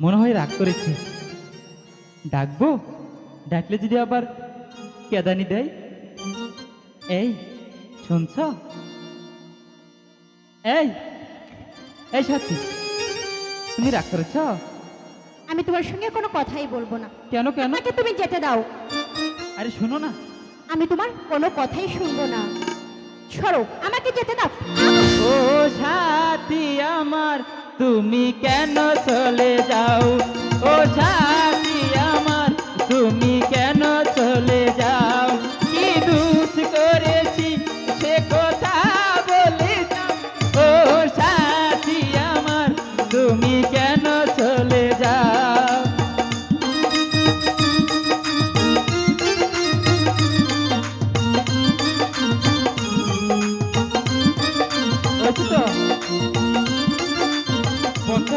মনে হয় রাগ করেছে। ডাকবো? ডাকলে যদি আবার কেদানি দেয়? এই শুনছ? এই এই সাথী তুমি রাগ করেছ? আমি তোমার সঙ্গে কোনো কথাই বলব না। কেন কেন? তুমি যেতে দাও। আরে শুনো না। আমি তোমার কোনো কথাই শুনব না। সরো আমাকে যেতে দাও। তুমি কেন চলে যাও? ও ছা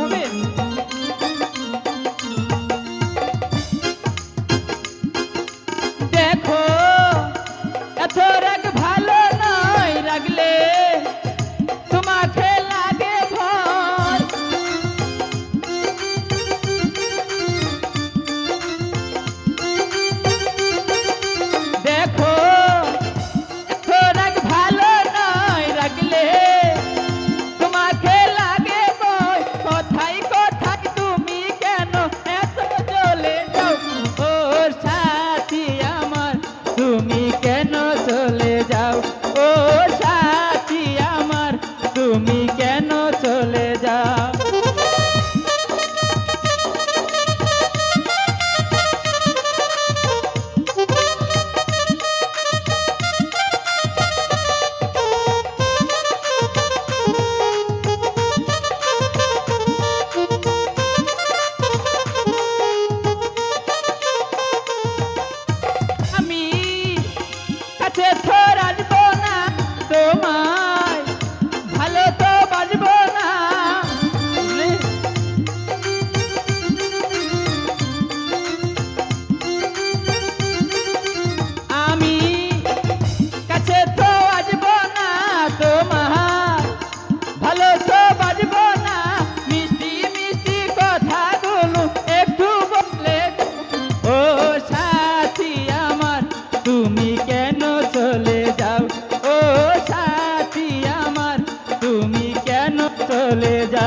হবে जानो चले जा।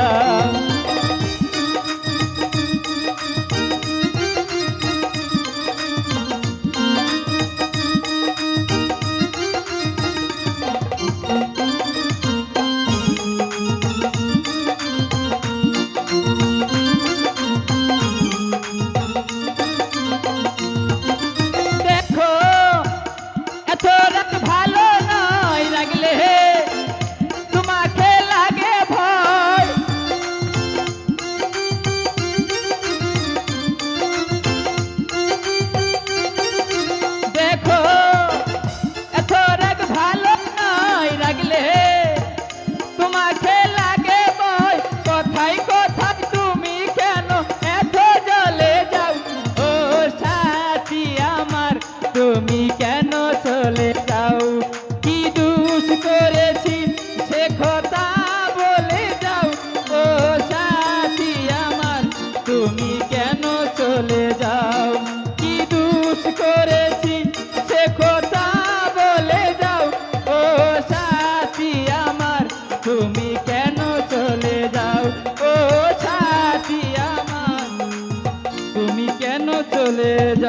भालो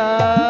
María.